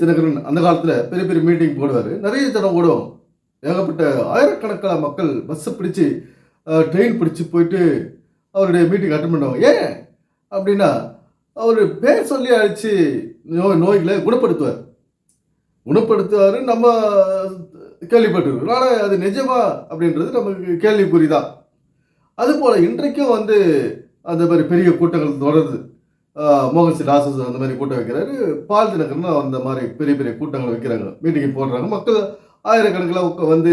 DGS Dinakaran அந்த காலத்தில் பெரிய பெரிய மீட்டிங் போடுவார். நிறைய தடம் ஓடும் ஏகப்பட்ட ஆயிரக்கணக்கான மக்கள் பஸ்ஸை பிடிச்சி ட்ரெயின் பிடிச்சி போயிட்டு அவருடைய மீட்டிங் அட்டன் பண்ணுவாங்க. ஏன்? அப்படின்னா அவர் பேர் சொல்லி அழைச்சி நோய் நோய்களை குணப்படுத்துவார். குணப்படுத்துவார் நம்ம கேள்விப்பட்டிருக்கோம். ஆனால் அது நிஜமா அப்படின்றது நமக்கு கேள்விக்குறி தான் அதுபோல் இன்றைக்கும் வந்து அந்த மாதிரி பெரிய கூட்டங்கள் தொடருது. மோகன் சி ராசஸ் அந்த மாதிரி கூட்டம் வைக்கிறாரு. பால் தினகரன் அந்த மாதிரி பெரிய பெரிய கூட்டங்கள் வைக்கிறாங்க. மீட்டிங் போடுறாங்க. மக்கள் ஆயிரக்கணக்கில் உக்க வந்து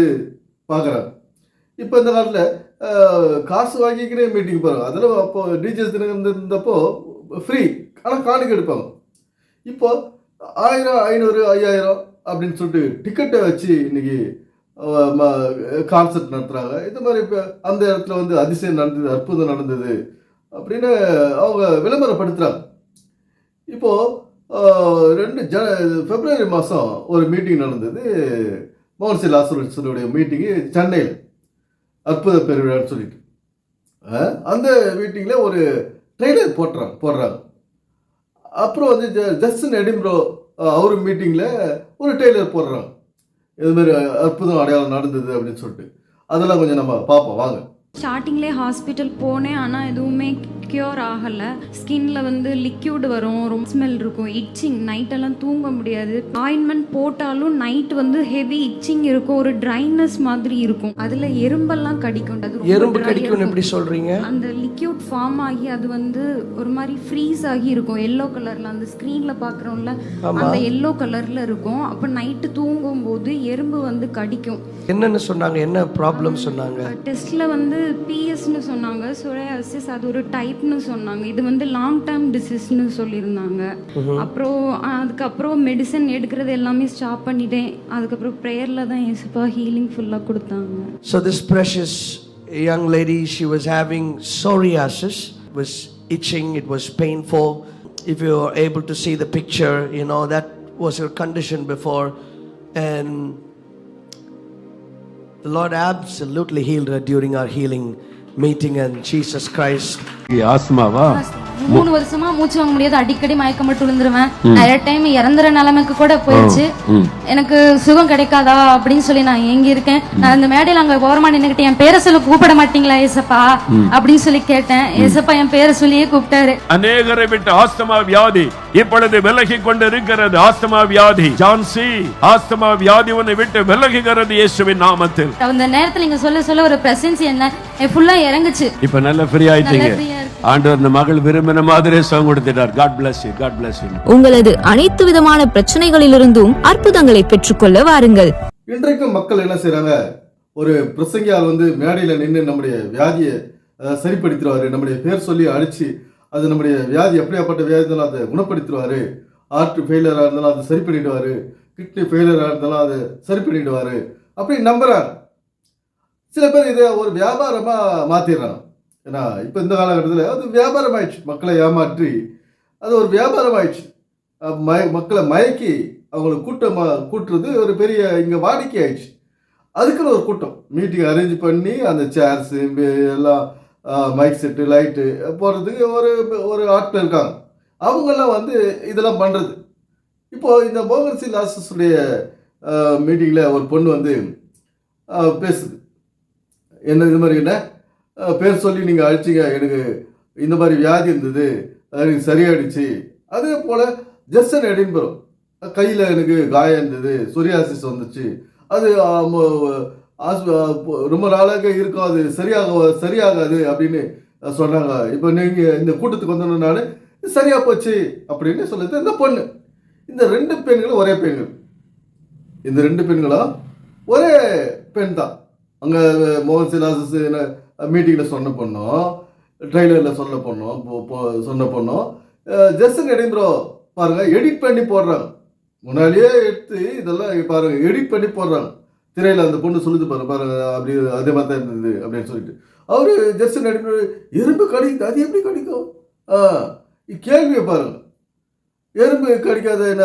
பார்க்குறாங்க. இப்போ இந்த காலத்தில் காசு வாங்கிக்கினே மீட்டிங் போகிறாங்க அதில் அப்போ டிஜிஎஸ் தினகரன் இருந்தப்போ ஃப்ரீ ஆனால் காணிக்கை எடுப்பாங்க. இப்போ ஆயிரம் ஐநூறு ஐயாயிரம் அப்படின்னு சொல்லிட்டு டிக்கெட்டை வச்சு இன்னைக்கு கான்சர்ட் நடத்துகிறாங்க இந்த மாதிரி இப்போ அந்த இடத்துல வந்து அதிசயம் நடந்தது அற்புதம் நடந்தது. அப்படின்னு அவங்க விளம்பரப்படுத்துகிறாங்க இப்போது ரெண்டு ஜ பிப்ரவரி மாதம் ஒரு மீட்டிங் நடந்தது. மோகன் சி லாசருடைய மீட்டிங்கு சென்னையில். அற்புத பெருவிழான்னு சொல்லிட்டு. அந்த மீட்டிங்கில் ஒரு ட்ரெய்லர் போட்டுறாங்க போடுறாங்க. அப்புறம் வந்து ஜ ஜஸ்டின் எடிம்ப்ரோ அவர் மீட்டிங்கில் ஒரு டெய்லர் போடுறாங்க. இது மாதிரி அற்புதம் அடையாளம் நடந்தது அப்படின்னு சொல்லிட்டு. அதெல்லாம் கொஞ்சம் நம்ம பார்ப்போம். வாங்க. ஸ்டார்டிங்லேயே ஹாஸ்பிட்டல் போனேன் ஆனால் எதுவுமே க்யூர் ஆகலை. ஸ்கின்ல வந்து லிக்யூட் வரும் ரொம்ப ஸ்மெல் இருக்கும். இச்சிங் நைட்டெல்லாம் தூங்க முடியாது. ஆயின்மெண்ட் போட்டாலும் நைட் வந்து ஹெவி இச்சிங் இருக்கும். ஒரு ட்ரைனஸ் மாதிரி இருக்கும். அதில் எறும்பெல்லாம் கடிக்கும். அது எறும்பு இருக்கும். எப்படி சொல்றீங்க? அந்த லிக்யூட் ஃபார்ம் ஆகி அது வந்து ஒரு மாதிரி ஃப்ரீஸ் ஆகி இருக்கும். எல்லோ கலர்ல அந்த ஸ்க்ரீன்ல பார்க்குறோம்ல ஆமா. அந்த எல்லோ கலர்ல இருக்கும். அப்போ நைட்டு தூங்கும் போது எறும்பு வந்து கடிக்கும். என்னன்னு சொன்னாங்க? என்ன ப்ராப்ளம் சொன்னாங்க? டெஸ்ட்ல வந்து பிஎஸ்னு சொன்னாங்க. சொரையாசிஸ் அது ஒரு டைப்னு சொன்னாங்க இது வந்து லாங் டேர்ம் டிசீஸ்னு சொல்லியிருந்தாங்க அப்புறம் அஹ், அதுக்கப்புறம் மெடிசன் எடுக்கிறது எல்லாமே ஸ்டாப் பண்ணிட்டேன் அதுக்கப்புறம் ப்ரேயரில் தான் ஏசப்பா ஹீலிங் ஃபுல்லாக கொடுத்தாங்க So this precious young lady, she was having psoriasis, it was itching, it was painful. If you are able to see the picture, you know that was her condition before, and the Lord absolutely healed her during our healing meeting, and Jesus Christ ஆஸ்மாவா மூணு வருஷமா மூச்சு வாங்க முடியாது. அடிக்கடி மயக்கம் மட்டும் விழுந்துருவேன். நிறைய டைம் இறந்துற நிலைமைக்கு கூட போயிடுச்சு எனக்கு சுகம் கிடைக்காதா அப்படின்னு சொல்லி நான் ஏங்கி இருக்கேன். நான் இந்த மேடையில அங்க ஓரமா நின்னுகிட்டு என் பேரை சொல்லி கூப்பிட மாட்டீங்களா ஏசப்பா? அப்படின்னு சொல்லி கேட்டேன். ஏசப்பா என் பேரை சொல்லியே கூப்பிட்டாரு. அநேகரை விட்டு ஆஸ்தமா வியாதி இப்பொழுது விலகி கொண்டிருக்கிறது. ஆஸ்தமா வியாதி ஜான்சி ஆஸ்தமா வியாதி உன்னை விட்டு விலகுகிறது இயேசுவின் நாமத்தில். அந்த நேரத்துல நீங்க சொல்ல சொல்ல ஒரு பிரசன்ஸ் என்ன? ஃபுல்லா இறங்குச்சு. இப்ப நல்ல ஃப்ரீ ஆயிட்டீங்க. ஆண்டவர் இந்த மகள் விரும்பின மாதிரி சுகம் கொடுத்துட்டார். God bless you God bless you. உங்களது அனைத்து விதமான பிரச்சனைகளிலிருந்தும் அற்புதங்களை பெற்றுக்கொள்ள வாருங்கள். இன்றைக்கும் மக்கள் என்ன செய்கிறாங்க ஒரு பிரசங்கியால் வந்து மேடையில் நின்று நம்முடைய வியாதியை சரிப்படுத்திடுவார். நம்முடைய பேர் சொல்லி அடித்து அது நம்முடைய வியாதி எப்படியாப்பட்ட வியாதி இருந்தாலும் அதை குணப்படுத்திடுவார். ஹார்ட் ஃபெயிலியராக இருந்தாலும் அதை சரி பண்ணிடுவார். கிட்னி ஃபெயிலியராக இருந்தாலும் அதை சரி பண்ணிடுவார். அப்படி நம்புறாங்க. சில பேர் இதை ஒரு வியாபாரமாக மாற்றிடுறாங்க ஏன்னா இப்போ இந்த காலகட்டத்தில் அது வியாபாரம் ஆயிடுச்சு மக்களை ஏமாற்றி அது ஒரு வியாபாரம் ஆயிடுச்சு மய மக்களை மயக்கி அவங்களை கூட்டமாக கூட்டுறது ஒரு பெரிய இங்கே வாடிக்கை ஆயிடுச்சு அதுக்குன்னு ஒரு கூட்டம். மீட்டிங் அரேஞ்ச் பண்ணி அந்த சேர்ஸு எல்லாம் மைக் செட்டு லைட்டு போடுறதுக்கு ஒரு ஒரு ஆட்கள் இருக்காங்க. அவங்கெல்லாம் வந்து இதெல்லாம் பண்ணுறது இப்போது இந்த மோகன்சி லாசஸுடைய மீட்டிங்கில் ஒரு பொண்ணு வந்து பேசுது. என்ன இது மாதிரி என்ன? பேர் சொல்லி நீங்கள் அழிச்சிங்க எனக்கு இந்த மாதிரி வியாதி இருந்தது அது எனக்கு சரியாயிடுச்சு. அதே போல் ஜஸ்டன் எடின்பரும் கையில் எனக்கு காயம் இருந்தது சொரியாசிஸ் வந்துச்சு. அது ஆஸ்- ரொம்ப நாளாக இருக்கும் அது சரியாக சரியாகாது அப்படின்னு சொன்னாங்க. இப்போ நீங்கள் இந்த கூட்டத்துக்கு வந்தோன்னு நான் சரியாக போச்சு அப்படின்னு சொல்லுது இந்த பொண்ணு இந்த ரெண்டு பெண்களும் ஒரே பெண்கள். இந்த ரெண்டு பெண்களும் ஒரே பெண் தான். அங்கே மோகன் சிலாசஸ் மீட்டிங்கில் சொன்ன பொண்ணும் ட்ரெய்லரில் சொன்ன பொண்ணும் போ- சொன்ன பொண்ணும் ஜஸ்டின் எடிம்ப்ரோ பாருங்க எடிட் பண்ணி போடுறாங்க. முன்னாடியே எடுத்து இதெல்லாம் பாருங்க எடிட் பண்ணி போடுறாங்க. திரையில் அந்த பொண்ணு சொல்லுது பாரு பாருங்க அப்படி அதே மாதிரி தான் இருந்தது அப்படின்னு சொல்லிட்டு. அவரு ஜஸ்டின் நடிப்பு எறும்பு கடிக்குது அது எப்படி கடிக்கும்? ஆ கேள்வியை பாருங்க. எறும்பு கடிக்காத என்ன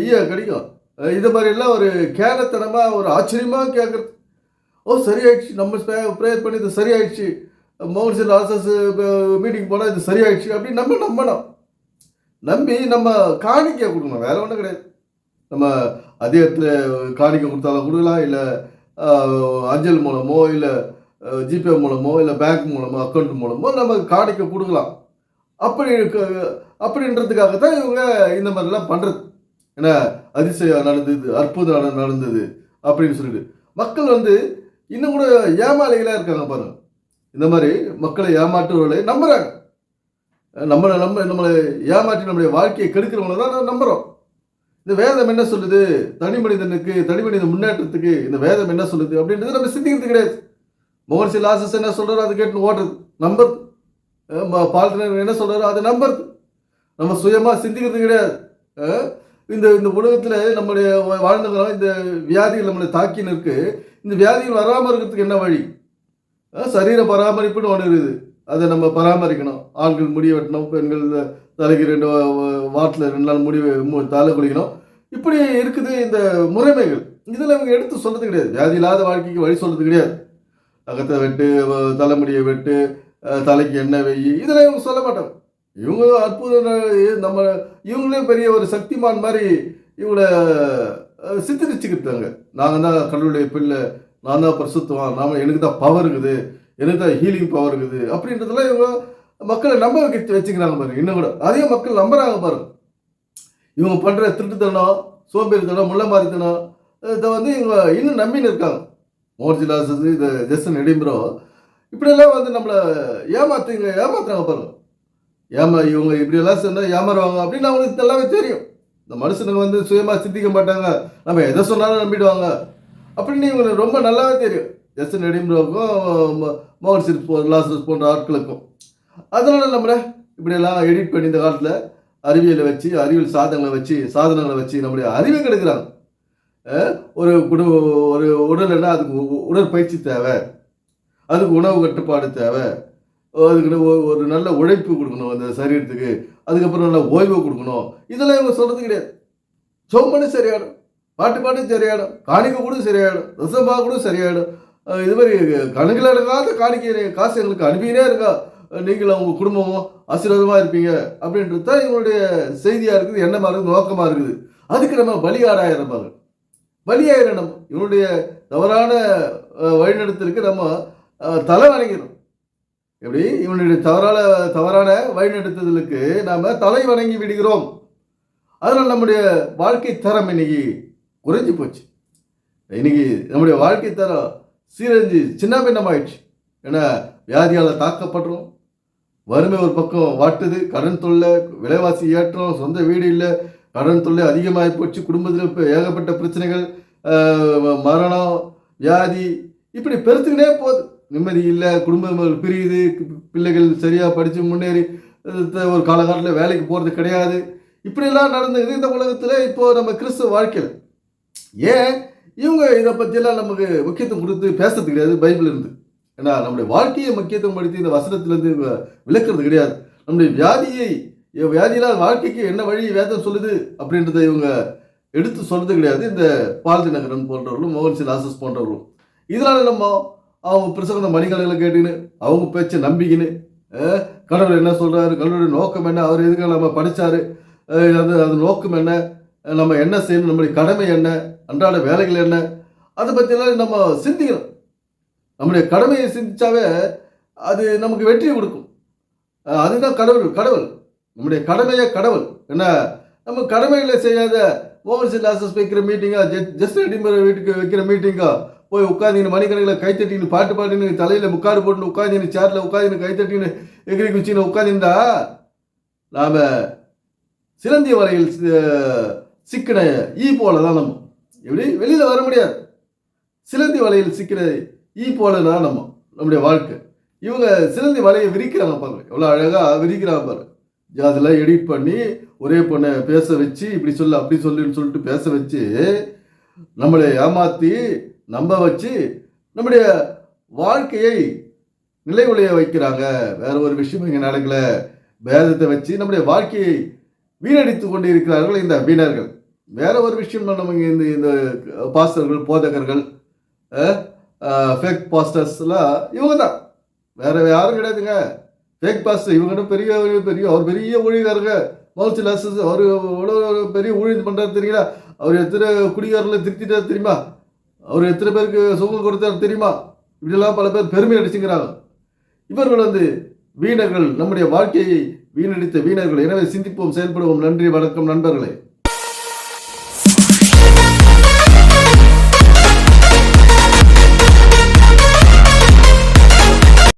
ஈயா கடிக்கும். இது மாதிரி எல்லாம் ஒரு கேலத்தனமாக ஒரு ஆச்சரியமாக கேட்குறது ஓ சரியாயிடுச்சு. நம்ம ப்ரேயர் பண்ணி இது சரியாயிடுச்சு. மோகன் சிங் ஆசஸ் மீட்டிங் போனால் இது சரியாயிடுச்சு அப்படின்னு நம்ம நம்பணும். நம்பி நம்ம காணிக்கை கொடுக்கணும். வேற ஒன்றும் கிடையாது. நம்ம அதிகத்தில் காணிக்கை கொடுத்தாலும் கொடுக்கலாம். இல்லை அஞ்சல் மூலமோ இல்லை ஜிபே மூலமோ இல்லை பேங்க் மூலமோ அக்கௌண்ட் மூலமோ நம்ம காணிக்கை கொடுக்கலாம். அப்படி அப்படின்றதுக்காக தான் இவங்க இந்த மாதிரிலாம் பண்ணுறது ஏன்னா அதிசயம் நடந்தது அற்புதம் நடந்தது அப்படின்னு சொல்லிட்டு. மக்கள் வந்து இன்னும் கூட ஏமாளிகளாக இருக்காங்க பாருங்க. இந்த மாதிரி மக்களை ஏமாற்றுவர்களை நம்புகிறாங்க நம்மளை நம்ம நம்மளை ஏமாற்றி நம்முடைய வாழ்க்கையை கெடுக்கிறவங்கள தான் நான் நம்புகிறோம் இந்த வேதம் என்ன சொல்லுது? தனி மனிதனுக்கு தனி மனித முன்னேற்றத்துக்கு இந்த வேதம் என்ன சொல்லுது அப்படின்றது நம்ம சிந்திக்கிறது கிடையாது. மோகன்சி லாசஸ் என்ன சொல்கிறாரோ அதை கேட்டு ஓடுறது. நம்புறது. அஹ் பால்டனர் என்ன சொல்கிறாரோ அதை நம்புறது. நம்ம சுயமாக சிந்திக்கிறது கிடையாது. இந்த இந்த உலகத்தில் நம்முடைய வாழ்ந்த இந்த வியாதிகள் நம்மளை தாக்கின்னு நிற்கு. இந்த வியாதிகள் வராமல் இருக்கிறதுக்கு என்ன வழி? சரீர பராமரிப்புன்னு ஒன்று இருக்குது. அதை நம்ம பராமரிக்கணும். ஆண்கள் முடி வெட்டணும் பெண்கள் தலைக்கு ரெண்டு வாட்டில் ரெண்டு நாள் முடி தலை குளிக்கணும். இப்படி இருக்குது இந்த முறைமைகள். இதில் அவங்க எடுத்து சொல்றது கிடையாது. வியாதி இல்லாத வாழ்க்கைக்கு வழி சொல்கிறது கிடையாது. அகத்தை வெட்டு தலைமுடியை வெட்டு தலைக்கு எண்ணெய் வெய்யி இதெல்லாம் இவங்க சொல்ல மாட்டாங்க. இவங்க அற்புதம் நம்ம இவங்களே பெரிய ஒரு சக்திமான் மாதிரி இவங்களை சித்தரிச்சுக்கிட்டாங்க. நாங்கள் தான் கடவுளுடைய பிள்ளை நான் தான் பிரசுத்துவான் நாம் எனக்கு தான் பவர் இருக்குது எனக்கு தான் ஹீலிங் பவர் இருக்குது அப்படின்றதெல்லாம் இவங்க மக்களை நம்ப வைக்க வச்சுக்கிறாங்க பாருங்க இன்னும் கூட. அதையும் மக்கள் நம்புறாங்க பாருங்க. இவங்க பண்ணுற திருட்டுத்தனம் சோம்பேறித்தனம் முள்ளமாரித்தனம் இதை வந்து இவங்க இன்னும் நம்பின்னு இருக்காங்க. மோர்ஜிலாசஸ் இந்த ஜெஸ்டன் எடிம்பரோ இப்படியெல்லாம் வந்து நம்மளை ஏமாத்துங்க ஏமாத்துறாங்க பாருங்க. ஏமா இவங்க இப்படியெல்லாம் சொன்னால் ஏமாறுவாங்க அப்படின்னு அவங்களுக்கு எல்லாமே தெரியும். இந்த மனுஷனுங்க வந்து சுயமாக சிந்திக்க மாட்டாங்க. நம்ம எதை சொன்னாலும் நம்பிடுவாங்க. அப்படின்னு இவங்களுக்கு ரொம்ப நல்லாவே தெரியும். ஜெஸ்டன் எடிம்ரோக்கும் மோகன் சிங் போ லாசஸ் போன்ற ஆட்களுக்கும். அதனால நம்மளை இப்படியெல்லாம் எடிட் பண்ணி இந்த காலத்தில் அறிவியலை வச்சு அறிவியல் சாதனங்களை வச்சு சாதனங்களை வச்சு நம்முடைய அறிவை கெடுக்கிறாங்க. ஒரு குடு ஒரு உடல்னா அதுக்கு உ- உடற்பயிற்சி தேவை. அதுக்கு உணவு கட்டுப்பாடு தேவை. அதுக்கு ஒரு நல்ல உழைப்பு கொடுக்கணும் அந்த சரீரத்துக்கு. அதுக்கப்புறம் நல்ல ஓய்வு கொடுக்கணும். இதெல்லாம் இவங்க சொல்றது கிடையாது. ஜோம் பண்ணி சரியாயிடும். பாட்டு பாட்டு சரியாயிடும். காணிக்கை கூட சரியாயிடும். ரசம்பா கூட சரியாயிடும். இது மாதிரி கணக்கில் எடுக்காத காணிக்கை காசு எங்களுக்கு அனுப்பினே இருக்கா. நீங்களும் உங்கள் குடும்பமும் ஆசீர்வாதமாக இருப்பீங்க. அப்படின்றது தான் இவங்களுடைய செய்தியாக இருக்குது எண்ணமாக இருக்குது நோக்கமாக இருக்குது. அதுக்கு நம்ம பலியாடாயிரப்பாங்க பலியாயிரம் நம்ம இவனுடைய தவறான வழிநடத்திற்கு நம்ம தலை வணங்கிடும் எப்படி? இவனுடைய தவறான தவறான வழிநடத்துதலுக்கு நாம் தலை வணங்கி விடுகிறோம். அதனால் நம்முடைய வாழ்க்கை தரம் இன்னைக்கு குறைஞ்சி போச்சு. இன்னைக்கு நம்முடைய வாழ்க்கை தரம் சீரழிஞ்சு சின்ன பின்னமாயிடுச்சு ஏன்னா வியாதியால் தாக்கப்படுறோம். வறுமை ஒரு பக்கம் வாட்டுது. கடன் தொல்லை விலைவாசி ஏற்றம் சொந்த வீடு இல்லை. கடன் தொல்லை அதிகமாகி போச்சு. குடும்பத்தில் இப்போ ஏகப்பட்ட பிரச்சனைகள் மரணம் வியாதி இப்படி பெருத்துக்கிட்டே போகுது. நிம்மதி இல்லை குடும்பங்கள் பிரியுது பிள்ளைகள் சரியாக படித்து முன்னேறி ஒரு காலகட்டத்தில் வேலைக்கு போகிறது கிடையாது. இப்படியெல்லாம் நடந்தது இந்த உலகத்தில் இப்போது நம்ம கிறிஸ்துவ வாழ்க்கையில். ஏன்? இவங்க இதை பற்றியெல்லாம் நமக்கு முக்கியத்துவம் கொடுத்து பேசுறது கிடையாது பைபிள் இருந்து. ஏன்னா நம்முடைய வாழ்க்கையை முக்கியத்துவம் படுத்தி இந்த வசனத்திலேருந்து விளக்குறது கிடையாது. நம்முடைய வியாதியை வியாதியெல்லாம் வியாதியில்லாத வாழ்க்கைக்கு என்ன வழி வேதம் சொல்லுது அப்படின்றத இவங்க எடுத்து சொல்றது கிடையாது. இந்த பாரதி நகரன் போன்றவர்களும் மோகன் சி லாசஸ் போன்றவர்களும். இதனால நம்ம அவங்க பிரசங்கத்தை மணிக்கணக்கில் கேட்டுன்னு அவங்க பேச்சை நம்பிக்கின்னு கடவுள் என்ன சொல்கிறாரு கடவுளுடைய நோக்கம் என்ன அவர் எதுக்காக நம்ம படித்தார் அது அது நோக்கம் என்ன நம்ம என்ன செய்யணும் நம்முடைய கடமை என்ன அன்றாட வேலைகள் என்ன அதை பற்றியெல்லாம் நம்ம சிந்திக்கணும். நம்முடைய கடமையை சிந்திச்சாவே அது நமக்கு வெற்றியை கொடுக்கும். அதுதான் கடவுள் கடவுள். நம்முடைய கடமையே கடவுள். என்ன? நம்ம கடமைகளை செய்யாத ஓவர்சீல் லாசஸ் வைக்கிற மீட்டிங்கா ஜஸ்ட் எடிம்பர் வீட்டுக்கு வைக்கிற மீட்டிங்கா போய் உட்காந்துன்னு மணிக்கணக்கில் கைத்தட்டின்னு பாட்டு பாட்டுன்னு தலையில் முக்காடு போட்டுன்னு உட்காந்துன்னு சேரில் உட்காந்துன்னு கைத்தட்டின்னு எகிரி குச்சின்னு உட்காந்துருந்தா நாம் சிலந்தி வலையில் சிக்கின ஈ போல தான் நம்ம. எப்படி? வெளியில் வர முடியாது. சிலந்தி வலையில் சிக்கிற ஈ போல தான் நம்ம நம்முடைய வாழ்க்கை. இவங்க சிலந்தி வலையை விரிக்கிறாங்க பாருங்க. எவ்வளோ அழகாக விரிக்கிறாங்க பாருங்க. அதெல்லாம் எடிட் பண்ணி ஒரே பொண்ணை பேச வச்சு இப்படி சொல்லு அப்படி சொல்லுன்னு சொல்லிட்டு பேச வச்சு நம்மளை ஏமாற்றி நம்ப வச்சு நம்முடைய வாழ்க்கையை நிலை உலைய வைக்கிறாங்க. வேற ஒரு விஷயம் இங்கே நடக்கல. வேதத்தை வச்சு நம்முடைய வாழ்க்கையை வீணடித்து கொண்டு இருக்கிறார்கள் இந்த வீணர்கள். வேற ஒரு விஷயம் நம்ம இந்த இந்த பாஸ்டர்கள் போதகர்கள் ஃபேக் பாஸ்டர்ஸ்லாம் இவங்க தான் வேற யாரும் கிடையாதுங்க. ஃபேக் பாஸ்டர் இவங்க பெரிய பெரிய அவர் பெரிய ஊழியக்காரங்க. மவுல்சி லாசஸ் அவர் எவ்வளோ பெரிய ஊழியம் பண்ணுறாரு தெரியுங்களா? அவர் எத்தனை குடிகாரில் திருத்திட்டார் தெரியுமா? அவர் எத்தனை பேருக்கு சுகம் கொடுத்தார் தெரியுமா? இப்படியெல்லாம் பல பேர் பெருமை அடிச்சுங்கிறாங்க இவர்கள் வந்து வீணர்கள் நம்முடைய வாழ்க்கையை வீணடித்த வீணர்கள். எனவே சிந்திப்போம் செயல்படுவோம். நன்றி வணக்கம் நண்பர்களே.